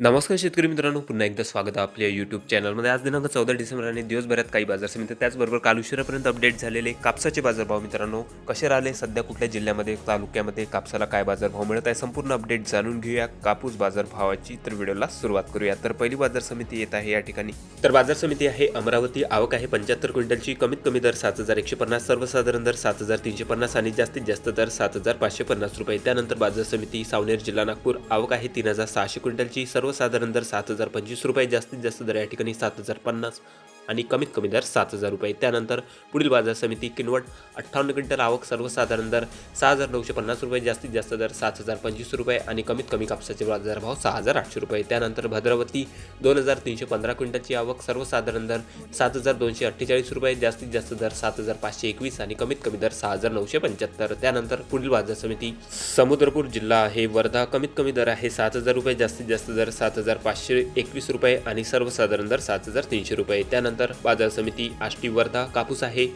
नमस्कार शेतकरी मित्रांनो पुन्हा एकदा स्वागत आहे आपल्या यूट्यूब चॅनलमध्ये आज दिनांक चौदा डिसेंबर आणि दिवसभरात काही बाजार समिती त्याचबरोबर काल उशिरापर्यंत अपडेट झालेले कापसाचे बाजारभाव मित्रांनो कसे राहिले? सध्या कुठल्या जिल्ह्यामध्ये तालुक्यामध्ये कापसाला काय बाजारभाव मिळत आहे? संपूर्ण अपडेट जाणून घेऊया. कापूस बाजारभावाची तर व्हिडिओला सुरुवात करूया. तर पहिली बाजार समिती येत आहे या ठिकाणी. तर बाजार समिती आहे अमरावती. आवक आहे पंच्याहत्तर क्विंटलची. कमीत कमी दर सात हजार एकशे पन्नास सर्वसाधारण दर सात हजार तीनशे पन्नास आणि जास्तीत जास्त दर सात हजार पाचशे पन्नास रुपये. त्यानंतर बाजार समिती सावनेर जिल्हा नागपूर. आवक आहे तीन हजार सहाशे क्विंटलची. सर्व सर्वसाधारण दर सात हजार पंचवीस रुपये जास्तीत जास्त दर या ठिकाणी सात हजार पन्नास. आणि कमीत कमी दर सात हजार रुपये. त्यानंतर पुढील बाजार समिती किनवट अठ्ठावन्न क्विंटल आवक सर्वसाधारण दर सहा हजार नऊशे पन्नास रुपये जास्तीत जास्त दर सात हजार पंचवीस रुपये आणि कमीत कमी कापसाचे बाजारभाव सहा हजार आठशे रुपये. त्यानंतर भद्रावती दोन हजार तीनशे पंधरा क्विंटलची आवक सर्वसाधारण दर सात हजार दोनशे अठ्ठेचाळीस रुपये जास्तीत जास्त दर सात हजार पाचशे एकवीस आणि कमीत कमी दर सहा हजार नऊशे पंच्याहत्तर. त्यानंतर पुढील बाजार समिती समुद्रपूर जिल्हा आहे. वर्धा कमीत कमी दर आहे सात हजार रुपये जास्तीत जास्त दर सात हजार पाचशे एकवीस रुपये आणि सर्वसाधारण दर सात हजार तीनशे रुपये. त्यानंतर बाजार समिती आष्टी वर्धा कापूस आहे.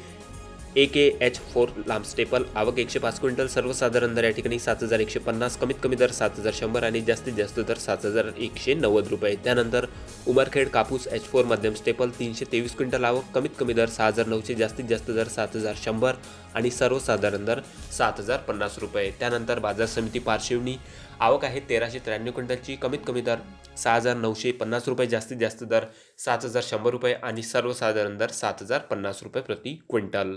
ए के एच फोर लांब स्टेपल. आवक एकशे पाच क्विंटल सर्वसाधारण दर या ठिकाणी सात हजार एकशे पन्नास कमीत कमी दर सात हजार शंभर आणि जास्तीत जास्त दर सात हजार एकशे नव्वद रुपये. त्यानंतर उमरखेड कापूस एच फोर मध्यम स्टेपल तीनशे तेवीस क्विंटल आवक कमीत कमी दर सहा हजार नऊशे जास्तीत जास्त दर सात हजार शंभर आणि सर्वसाधारण दर सात हजार पन्नास रुपये. त्यानंतर बाजार समिती पारशिवणी आवक आहे तेराशे त्र्याण्णव क्विंटलची कमीत कमी दर सहा हजार नऊशे पन्नास रुपये जास्तीत जास्त दर सात हजार शंभर रुपये आणि सर्वसाधारण दर सात हजार पन्नास रुपये प्रति क्विंटल.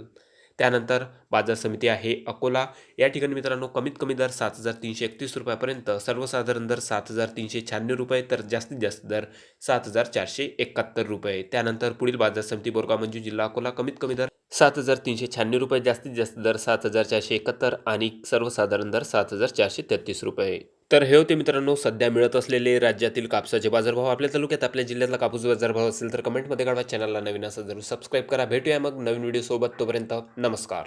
त्यानंतर बाजार समिती आहे अकोला. या ठिकाणी मित्रांनो कमीत कमी दर सात हजार तीनशे एकतीस रुपयापर्यंत सर्वसाधारण दर सात हजार तीनशे शहाण्णव रुपये तर जास्तीत जास्त दर सात हजार चारशे एकाहत्तर रुपये. त्यानंतर पुढील बाजार समिती बोरगाव मंजू जिल्हा अकोला कमीत कमी दर सात हजार तीनशे शहाण्णव रुपये जास्तीत जास्त दर सात हजार चारशे एकाहत्तर आणि सर्वसाधारण दर सात हजार चारशे तेहतीस रुपये. तर हे होते मित्रांनो सध्या मिळत असलेले राज्यातील कापसाचे बाजारभाव. आपल्या तालुक्यात आपल्या जिल्ह्यातला कापूस बाजारभाव असेल तर कमेंटमध्ये काढवा चॅनलला नवीन असं जरूर सबस्क्राईब करा. भेटूया मग नवीन व्हिडिओसोबत तोपर्यंत नमस्कार.